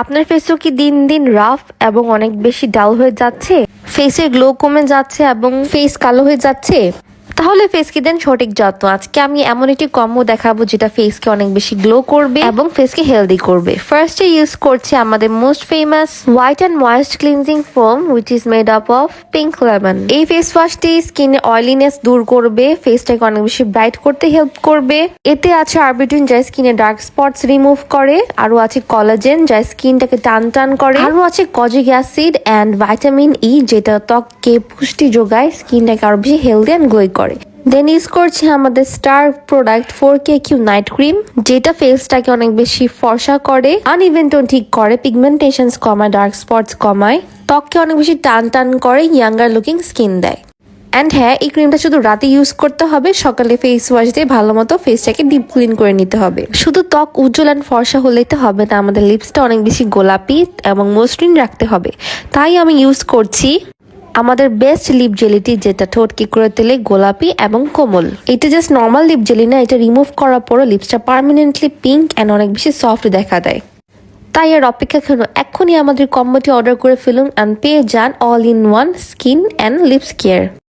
আপনার ফেসও কি দিন দিন রাফ এবং অনেক বেশি ডাল হয়ে যাচ্ছে? ফেসের গ্লো কমে যাচ্ছে এবং ফেস কালো হয়ে যাচ্ছে? তাহলে ফেস ফেসকে দেন সঠিক যত্ন। আজকে আমি এমন একটি কম্বো দেখাবো যেটা ফেসকে অনেক বেশি গ্লো করবে এবং ফেসকে হেলদি করবে। ফার্স্টে ইউজ করছে আমাদের most famous white and moist cleansing foam which is made up of pink lemon এই ফেস ওয়াশটি স্কিনে অয়েলিনেস দূর করবে ফেসটাকে অনেক বেশি ব্রাইট করতে হেল্প করবে। এতে আছে আরবিটিন যা স্কিনে ডার্ক স্পটস রিমুভ করে আরও আছে কলাজেন যা স্কিনটাকে টান টান করে। আরও আছে kojic acid and vitamin E যেটা ত্বককে পুষ্টি যোগায় স্কিনটাকে আরও বেশি হেলদি অ্যান্ড গ্লোই করে। দেন ইউজ করছি আমাদের star product four K Q night cream যেটা ফেসটাকে অনেক বেশি ফর্সা করে আনইভেন টোন ঠিক করে পিগমেন্টেশনস কমায় ডার্ক স্পটস কমায়, ত্বককে অনেক বেশি টান টান করে ইয়াঙ্গার লুকিং স্কিন দেয়। অ্যান্ড হ্যাঁ এই ক্রিমটা শুধু রাতে ইউজ করতে হবে, সকালে ফেস ওয়াশ দিয়ে ভালো মতো ফেসটাকে ডিপ ক্লিন করে নিতে হবে। শুধু ত্বক উজ্জ্বল অ্যান্ড ফর্সা হলেই তো হবে না, আমাদের লিপসটা অনেক বেশি গোলাপি এবং মসৃণ রাখতে হবে। তাই আমি ইউজ করছি আমাদের বেস্ট লিপ জেলিটি যেটা ঠোঁট কি করে তেলে গোলাপি এবং কোমল। এটা জাস্ট নর্মাল লিপ জেলি না, এটা রিমুভ করার পরও লিপসটা পারমানেন্টলি পিঙ্ক অ্যান্ড অনেক বেশি সফট দেখা দেয়। তাই আর অপেক্ষা কেন এখনই আমাদের কম্বোটি অর্ডার করে ফেলুন অ্যান্ড পেয়ে যান all in one skin and lips care